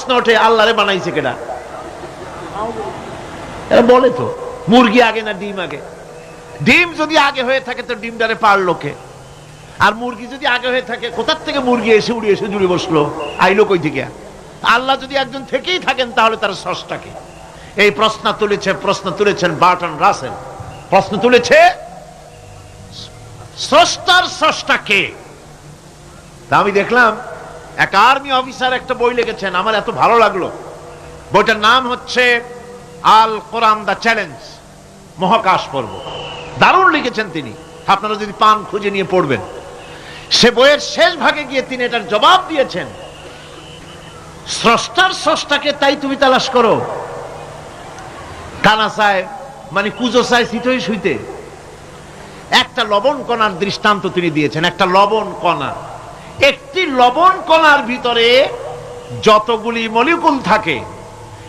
প্রশ্ন ওঠে, আল্লাহরে বানাইছে কেডা? এরা বলে তো, মুরগি আগে না ডিম আগে? ডিম যদি আগে হয়ে থাকে তো ডিমটারে পারল কে? আর মুরগি যদি আগে হয়ে থাকে, কোথার থেকে মুরগি এসে উড়ে এসে জুড়ে বসল? আইলো কই থেকে? আল্লাহ যদি একজন থেকেই থাকেন, তাহলে তার সষ্টাকে এই প্রশ্ন তুলেছে, প্রশ্ন তুলেছেন বার্টন রাসেল। প্রশ্ন তুলেছে, স্রষ্টার স্রষ্টা কে? তা আমি দেখলাম এক আর্মি অফিসার একটা বই লিখেছেন, আমার এত ভালো লাগল। বইটার নাম হচ্ছে আল কোরআন দা চ্যালেঞ্জ, মহাকাশ পর্ব। দারুণ লিখেছেন তিনি। আপনারা যদি পান, খুঁজে নিয়ে পড়বেন। সে বইয়ের শেষ ভাগে গিয়ে তিনি এটার জবাব দিয়েছেন, স্রষ্টার স্রষ্টাকে তাই তুমি তালাশ করো। কানা চায় মানে কুজো চায় শীতই শুইতে একটা লবণ কণার দৃষ্টান্ত তিনি দিয়েছেন, একটা লবণ কণা। একটি লবণ কণার ভিতরে যতগুলি মলিকুল থাকে,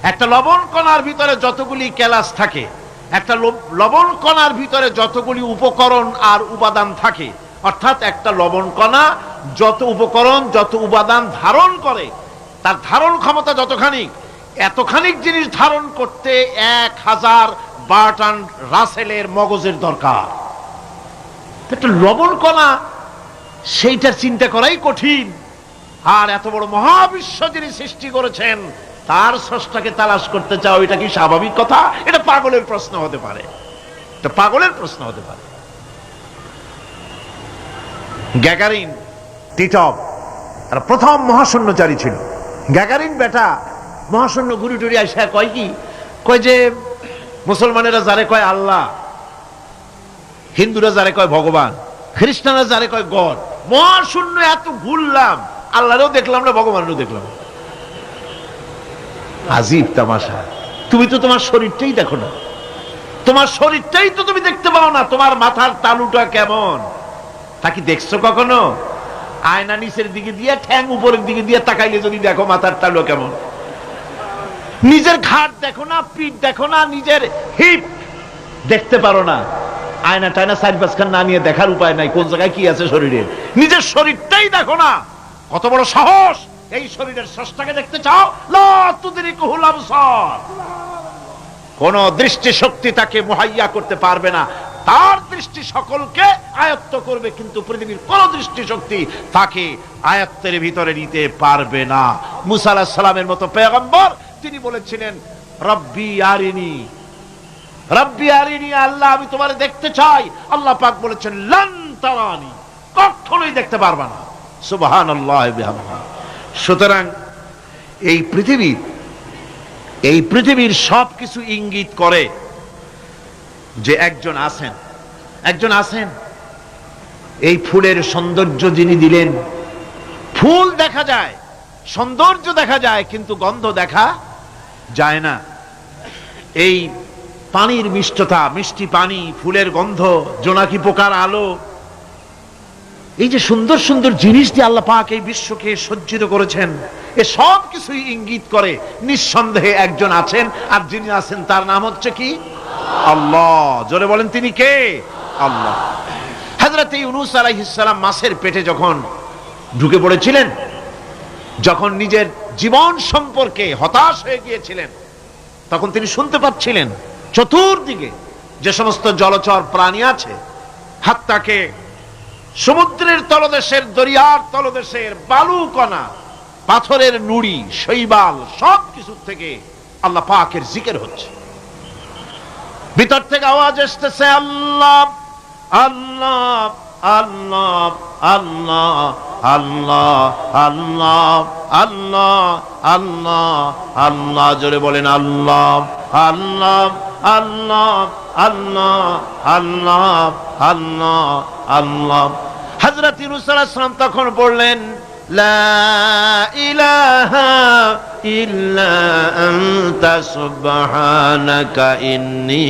একটা লবণ কণার ভিতরে যতগুলি ক্যালাস থাকে, একটা লবণ কণার ভিতরে যতগুলি উপকরণ আর উপাদান থাকে, অর্থাৎ একটা লবণ কণা যত উপকরণ, যত উপাদান ধারণ করে, তার ধারণ ক্ষমতা যতখানি, এতখানিক জিনিস ধারণ করতে এক হাজার বার্টান রাসেলের মগজের দরকার। একটা লবণ কণা সেইটার চিন্তা করাই কঠিন। আর এত বড় মহাবিশ্ব যিনি সৃষ্টি করেছেন, তার স্রষ্টাকে তালাশ করতে চাও, এটা কি স্বাভাবিক কথা? এটা পাগলের প্রশ্ন হতে পারে। এটা পাগলের প্রশ্ন হতে পারে। গ্যাগারিন টিটপ আর প্রথম মহাশূন্যচারী ছিল। গ্যাগারিন বেটা মহাশূন্য ঘুরি টুরি আসা কয় কি? কয় যে, মুসলমানেরা যারে কয় আল্লাহ, হিন্দুরা যারে কয় ভগবান। খ্রিস্টানরা যারে কয় গড। মহাশূন্য এত ঘুরলাম। আল্লাহরেও দেখলাম না, ভগবানেরও দেখলাম। আজীব তামাশা। তুমি তো তোমার শরীরটাই দেখো না। তোমার শরীরটাই তো তুমি দেখতে পাও না, তোমার মাথার তালুটা কেমন? তা কি দেখছ কখনো? আয়না নিচের দিকে দিয়ে, ঠ্যাং উপরের দিকে দিয়ে তাকাইলে যদি দেখো মাথার তালু কেমন। নিজের ঘাট দেখো না, পিঠ দেখো না, নিজের হিপ দেখতে পারো না। আয়না টায়না সাইড পাঁচখান না নিয়ে দেখার উপায় নাই, কোন জায়গায় কি আছে শরীরে। নিজের শরীরটাই দেখো না। কত বড় সাহস! এই শরীরের স্রষ্টাকে দেখতে চাও? কোন দৃষ্টি শক্তি তাকে মুহাইয়া করতে পারবে না। তার দৃষ্টি সকলকে আয়ত্ত করবে, কিন্তু পৃথিবীর কোন দৃষ্টি শক্তি তাকে আয়ত্তের ভিতরে নিতে পারবে না। মুসা সালামের মতো পেগম্বর, তিনি বলেছিলেন, রব্বি আরিনি রব্বি আরিনি, আল্লাহ, আমি তোমার দেখতে চাই। আল্লাহ পাক বলেছেন, লন তারানি, কখনোই দেখতে পারবা না। সুবহানাল্লাহ বিহামদিহি। সুতরাং এই পৃথিবীর এই পৃথিবীর সব কিছু ইঙ্গিত করে যে একজন আছেন। একজন আছেন। এই ফুলের সৌন্দর্য যিনি দিলেন, ফুল দেখা যায়, সৌন্দর্য দেখা যায়, কিন্তু গন্ধ দেখা যায় না। এই পানির মিষ্টতা, মিষ্টি পানি, ফুলের গন্ধ, জোনাকি পোকার আলো। এই যে সুন্দর সুন্দর জিনিস দিয়ে আল্লাহ পাক এই বিশ্বকে সজ্জিত করেছেন, এ সব কিছুই ইঙ্গিত করে নিঃসন্দেহে একজন আছেন, আর যিনি আছেন তার নাম হচ্ছে কি? আল্লাহ। জোরে বলেন, তিনি কে? আল্লাহ। হাজরত ইউনুস আলাইহিসসালাম মাছের পেটে যখন ঢুকে পড়েছিলেন, যখন নিজের জীবন সম্পর্কে হতাশ হয়ে গিয়েছিলেন, তখন তিনি শুনতে পাচ্ছিলেন চতুর্দিকে যে সমস্ত জলচর প্রাণী আছে, হাত্তাকে সমুদ্রের তলদেশের দরিয়ার তলদেশের বালুকণা, পাথরের নুড়ি, শৈবাল সব কিছু থেকে আল্লাহ পাকের জিকের হচ্ছে। ভিতর থেকে আওয়াজ এসতেছে আল্লাহ আল্লাহ। আল্লাহ আল্লাহ আল্লাহ আল্লাহ আল্লাহ আল্লাহ আল্লাহ জোরে বলেন আল্লাহ আল্লাহ আল্লাহ আল্লাহ আল্লাহ আল্লাহ আল্লাহ হযরত ইউনূস আলাইহিস সালাম তখন বললেন লা ইলাহা ইল্লা আনতা সুবহানাকা ইন্নী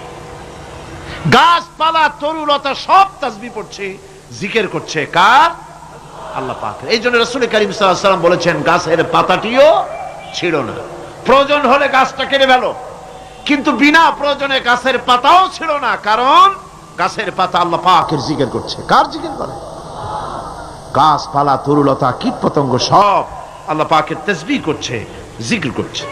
গাছপালা তরুলতা সব তাসবি পড়ছে, জিকের করছে কার? আল্লাহ পাক এই জন্য রসুল করিম সাল্লাম বলেছেন, গাছের পাতাটিও ছিল না। প্রয়োজন হলে গাছটা কেটে ফেল। কিন্তু বিনা প্রয়োজনে গাছের পাতাও ছিল না, কারণ গাছের পাতা আল্লাহ পাকের জিকের করছে। কার জিকের করে? গাছপালা তরুলতা কীট পতঙ্গ সব আল্লাহ পাকের তসবি করছে, জিকির করছে।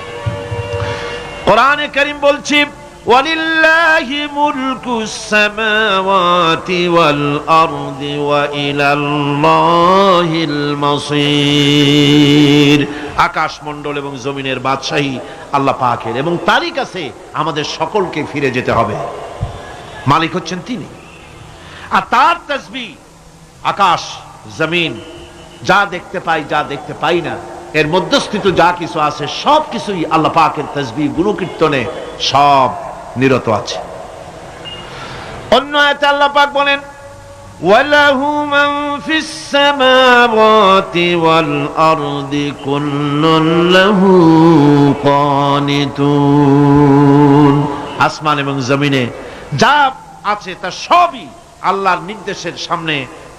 কোরআনে করিম বলছি ولله ملك السماوات والأرض وإلى الله المصير আকাশ মণ্ডল এবং জমিনের বাদশাহী আল্লাহ পাকের এবং তারই কাছে আমাদের সকলকে ফিরে যেতে হবে মালিক হচ্ছেন তিনি আর তার তসবি আকাশ জমিন যা দেখতে পাই যা দেখতে পাই না এর মধ্যস্থিত যা কিছু আছে সব কিছুই আল্লাহ পাকের তসবি গুণকীর্তনে সব নিরত আছে অন্য আয়তে আল্লাহ পাক বলেন وله من في السماوات والأرض كل له قانتون আসমান এবং জমিনে যা আছে তা সবই আল্লাহর নির্দেশের সামনে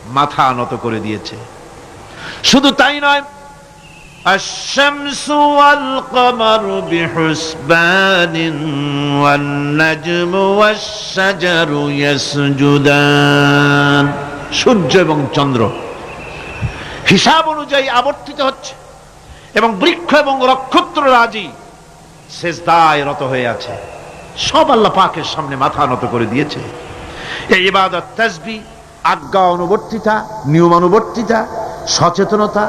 মাথা নত করে দিয়েছে শুধু তাই নয় الشمس والقمر بحسبان والنجم والشجر يسجدان সূর্য এবং চন্দ্র হিসাব অনুযায়ী আবর্তিত হচ্ছে এবং বৃক্ষ এবং নক্ষত্র রাজি শেষদায় রত হয়ে আছে সব আল্লাহ পাকের সামনে মাথা নত করে দিয়েছে এই ইবাদত তাসবি আজ্ঞা অনুবর্তিতা নিয়মানুবর্তিতা সচেতনতা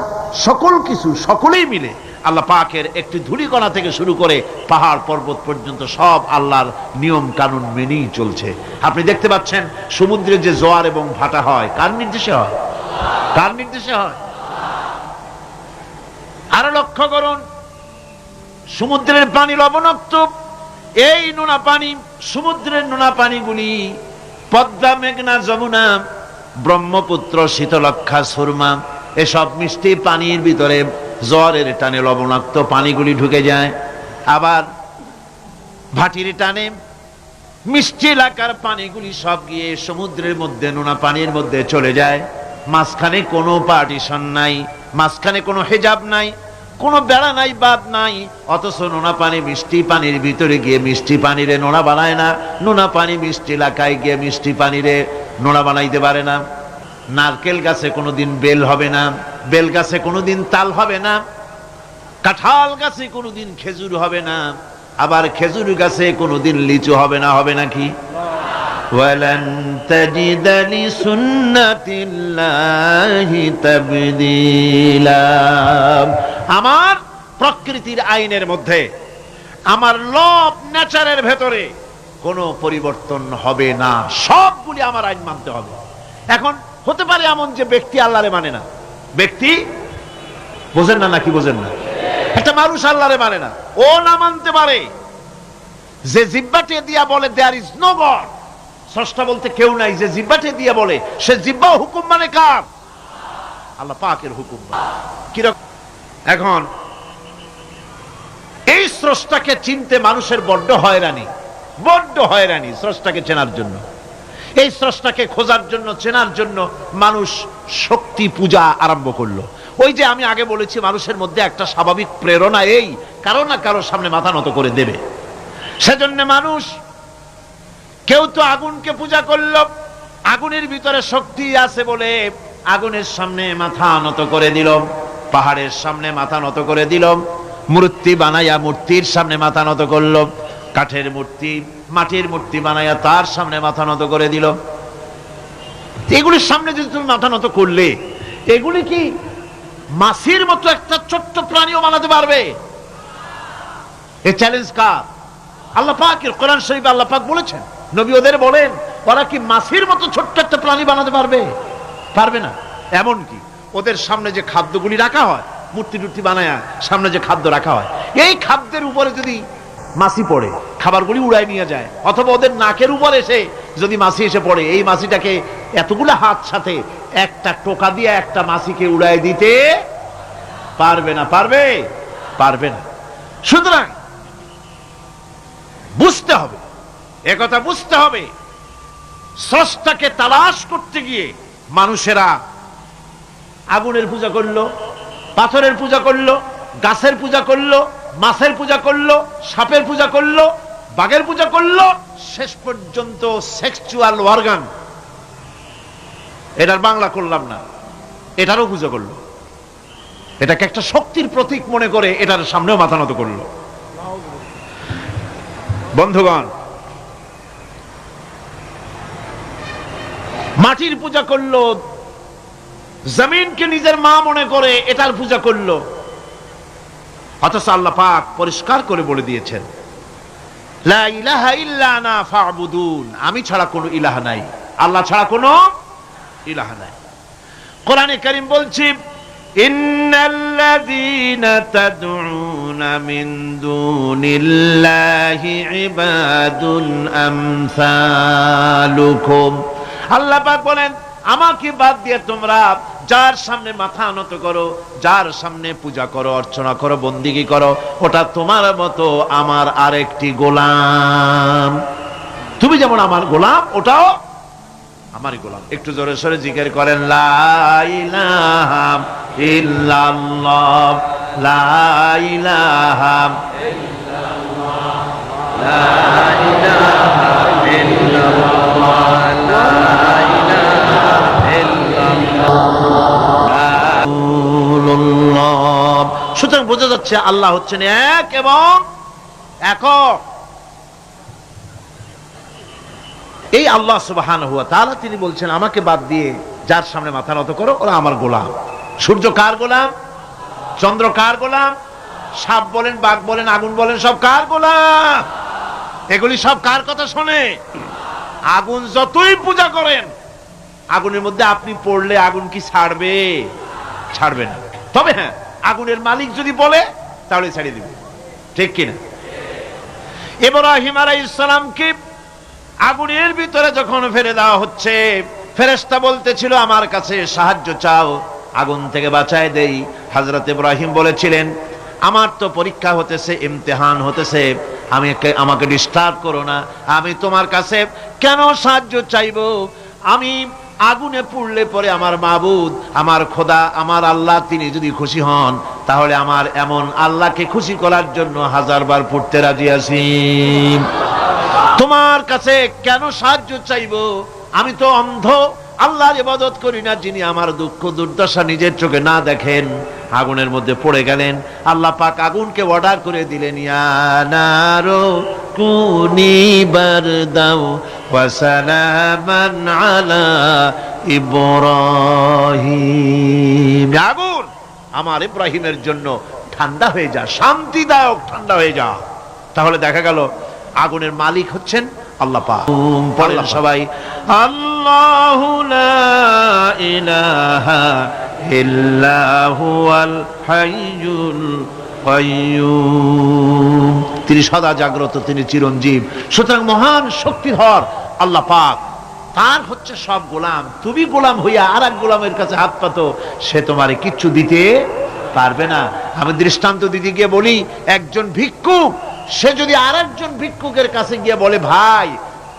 সকল কিছু, সকলেই মিলে আল্লাহ পাকের একটি ধূলিকণা থেকে শুরু করে পাহাড় পর্বত পর্যন্ত সব আল্লাহর নিয়ম কানুন মেনেই চলছে। আপনি দেখতে পাচ্ছেন, সমুদ্রে যে জোয়ার এবং ভাটা হয়, কার নির্দেশে হয়? কার নির্দেশে হয়? আরও লক্ষ্য করুন, সমুদ্রের পানি লবণাক্ত এই নোনা পানি, সমুদ্রের নোনা পানিগুলি পদ্মা, মেঘনা, যমুনা, ব্রহ্মপুত্র শীতলক্ষা সুরমা এসব মিষ্টি পানির ভিতরে জ্বরের টানে লবণাক্ত পানিগুলি ঢুকে যায়। আবার ভাটির টানে মিষ্টি এলাকার পানিগুলি সব গিয়ে সমুদ্রের মধ্যে, নোনা পানির মধ্যে চলে যায়। মাঝখানে কোনো পার্টিশন নাই, মাঝখানে কোনো হেজাব নাই, কোনো বেড়া নাই বাদ নাই, অথচ নোনা পানি মিষ্টি পানির ভিতরে গিয়ে মিষ্টি পানিরে নোনা বানায় না, নোনা পানি মিষ্টি এলাকায় গিয়ে মিষ্টি পানিরে নোনা বানাইতে পারে না। নারকেল গাছে কোনোদিন বেল হবে না বেল গাছে কোনোদিন তাল হবে না কাঁঠাল গাছে কোনোদিন খেজুর হবে না আবার খেজুর গাছে কোনোদিন লিচু হবে না হবে নাকি ولن تجد لسنة الله تبديلا আমার প্রকৃতির আইনের মধ্যে আমার লব নেচারের ভেতরে কোনো পরিবর্তন হবে না সবগুলি আমার আইন মানতে হবে এখন হতে পারে এমন যে ব্যক্তি আল্লাহরে মানে না। ব্যক্তি বোঝেন না নাকি বোঝেন না? একটা মানুষ আল্লাহরে মানে না। ও না মানতে পারে। যে জিব্বাটে দিয়া বলে দেয়ার ইজ নো গড স্রষ্টা বলতে কেউ নাই। যে জিব্বাটে দিয়ে বলে, সে জিব্বা হুকুম মানে কার? আল্লাহ পাকের হুকুম মানে। কীরকম? এখন, এই স্রষ্টাকে চিনতে মানুষের বড্ড হয়রানি। বড্ড হয়রানি স্রষ্টাকে চেনার জন্য। এই স্রষ্টাকে খোঁজার জন্য, চেনার জন্য মানুষ শক্তি পূজা আরম্ভ করল। ওই যে আমি আগে বলেছি, মানুষের মধ্যে একটা স্বাভাবিক প্রেরণা এই, কারও না কারও সামনে মাথা নত করে দেবে। সেজন্য মানুষ, কেউ তো আগুনকে পূজা করল, আগুনের ভিতরে শক্তি আছে বলে আগুনের সামনে মাথা নত করে দিল, পাহাড়ের সামনে মাথা নত করে দিল, মূর্তি বানাইয়া মূর্তির সামনে মাথা নত করল, কাঠের মূর্তি মাটির মূর্তি বানাইয়া তার সামনে মাথা নত করে দিল। এগুলির সামনে যদি তুমি মাথা নত করলে, এগুলি কি মাসির মতো একটা ছোট্ট প্রাণীও বানাতে পারবে? এ চ্যালেঞ্জ কার? আল্লাহ পাকের কোরআন শরীফ আল্লাহ পাক বলেছেন, নবী ওদের বলেন, ওরা কি মাসির মতো ছোট্ট একটা প্রাণী বানাতে পারবে? পারবে না। এমন কি? ওদের সামনে যে খাদ্যগুলি রাখা হয়, মূর্তি টুর্তি বানায় সামনে যে খাদ্য রাখা হয়, এই খাদ্যের উপরে যদি মাসি পড়ে। খাবারগুলি উড়ায় নিয়ে যায়। অথবা ওদের নাকের উপর এসে যদি মাসি এসে পড়ে, এই মাসিটাকে এতগুলো হাত সাথে একটা টোকা দিয়ে একটা মাসিকে উড়ায় দিতে পারবে না, পারবে? পারবে না। সুতরাং বুঝতে হবে একথা বুঝতে হবে, স্রষ্টাকে তালাশ করতে গিয়ে মানুষেরা আগুনের পূজা করল, পাথরের পূজা করল, গাছের পূজা করল মাছের পূজা করল, সাপের পূজা করল, বাঘের পূজা করল, শেষ পর্যন্ত সেক্সুয়াল অর্গান এটার বাংলা করলাম না, এটারও পূজা করল। এটাকে একটা শক্তির প্রতীক মনে করে এটার সামনেও মাথা নত করল। বন্ধুগণ, মাটির পূজা করল, জমিনকে নিজের মা মনে করে এটার পূজা করল। অথচ আল্লাহ পাক পরিষ্কার করে বলে দিয়েছেন আমি ছাড়া কোনো ইলাহা নাই। আল্লাহ ছাড়া কোনো ইলাহা নাই। কোরআনে কারীম বলছি, ইন্নাল্লাযীনা তাদউনা মিন দুনিল্লাহি ইবাদুন আমসালুকুম। আল্লাহ পাক বলেন আমাকে বাদ দিয়ে তোমরা যার সামনে মাথা আনত করো, যার সামনে পূজা করো, অর্চনা করো, বন্দিগি করো, ওটা তোমার মতো আমার আরেকটি গোলাম তুমি যেমন আমার গোলাম, ওটাও আমারই গোলাম একটু জোরে সরে জিজ্ঞেস করেন রাসূলুল্লাহ। সুতরাং বোঝা যাচ্ছে আল্লাহ হচ্ছেন এক এবং একক। এই আল্লাহ সুবাহান হুয়া তাহলে তিনি বলছেন, আমাকে বাদ দিয়ে যার সামনে মাথা নত করো, ওরা আমার গোলাম। সূর্য কার গোলাম? চন্দ্র কার গোলাম? সাপ বলেন, বাঘ বলেন, আগুন বলেন, সব কার গোলাম? এগুলি সব কার কথা শোনে? আগুন যতই পূজা করেন আগুনের মধ্যে আপনি পড়লে আগুন কি ছাড়বে? ছাড়বে না। তবে হ্যাঁ আগুনের মালিক যদি বলে, তাহলে ছাড়িয়ে দিবে। ঠিক কিনা? ইব্রাহিম আলাইহিস সালামকে আগুনের ভিতরে যখন ফেলে দেওয়া হচ্ছে, ফেরেশতা বলতেছিল, আমার কাছে সাহায্য চাও, আগুন থেকে বাঁচায় দেই। হযরত ইব্রাহিম বলেছিলেন, আমার তো পরীক্ষা হতেছে, ইমতেহান হতেছে, আমি আমাকে ডিস্টার্ব করো না। আমি তোমার কাছে কেন সাহায্য চাইব? আমি আগুনে পুড়লে পরে আমার মাবুদ, আমার খোদা, আমার আল্লাহ তিনি যদি খুশি হন, তাহলে আমার এমন আল্লাহকে খুশি করার জন্য হাজার বার পড়তে রাজি আছি। তোমার কাছে কেন সাহায্য চাইব? আমি তো অন্ধ, আল্লাহর ইবাদত করি না যিনি আমার দুঃখ দুর্দশা নিজের চোখে না দেখেন। আগুনের মধ্যে পড়ে গেলেন। আল্লাহ পাক আগুনকে অর্ডার করে দিলেন ইয়ানারো কুনি বারদাও ওয়া সালামান আলা ইব্রাহিম। আগুন আমার ইব্রাহিমের জন্য ঠান্ডা হয়ে যা শান্তিদায়ক ঠান্ডা হয়ে যা। তাহলে দেখা গেল আগুনের মালিক হচ্ছেন আল্লাহ পাক। পড়েন সবাই। আল্লাহু লা ইলাহা তিনি সদা জাগ্রত, তিনি চিরঞ্জীব। সুতরাং মহান শক্তিধর আল্লাহ পাক, তার হচ্ছে সব গোলাম। তুমি গোলাম হইয়া আর এক গোলামের কাছে হাত পাতো, সে তোমারে কিচ্ছু দিতে পারবে না। আমি দৃষ্টান্ত দিদি গিয়ে বলি, একজন ভিক্ষুক, সে যদি আর একজন ভিক্ষুকের কাছে গিয়ে বলে, ভাই,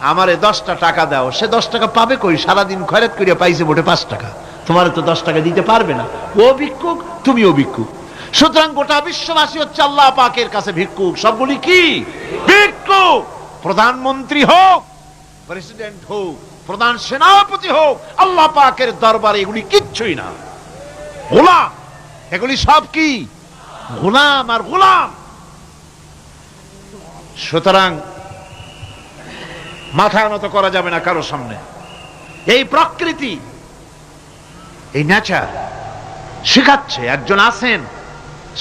আমারে দশটা টাকা দাও। সে দশ টাকা পাবে কই? সারাদিন খয়রাত করিয়া পাইছে মোটে পাঁচ টাকা। তোমার তো দশ টাকা দিতে পারবে না। ও ভিক্ষুক, তুমিও ভিক্ষুক। সুতরাং গোটা বিশ্ববাসী হচ্ছে আল্লাহ পাকের কাছে ভিক্ষুক। সবগুলি কি? ভিক্ষুক। প্রধানমন্ত্রী হোক, প্রেসিডেন্ট হোক, প্রধান সেনাপতি হোক, আল্লাহ পাকের দরবারে এগুলি কিচ্ছুই না। গোলাম, এগুলি সব কি? গোলাম আর গোলাম। সুতরাং মাথা নত করা যাবে না কারও সামনে। এই প্রকৃতি এই নেচার শেখাচ্ছে, একজন আছেন,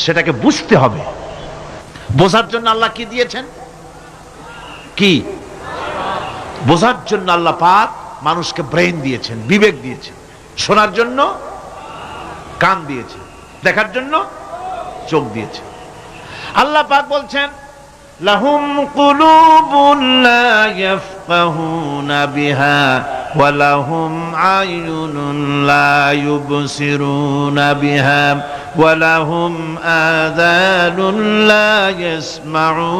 সেটাকে বুঝতে হবে। বোঝার জন্য আল্লাহ কি দিয়েছেন? কি? বোঝার জন্য আল্লাহ পাক মানুষকে ব্রেন দিয়েছেন, বিবেক দিয়েছেন। শোনার জন্য কান দিয়েছেন, দেখার জন্য চোখ দিয়েছেন। আল্লাহ পাক বলছেন, লাহুম কুলুবুন লা ইয়াফকাহুনা বিহা। ولهم عين لا يبصرون بها ولهم آذان لا يسمعون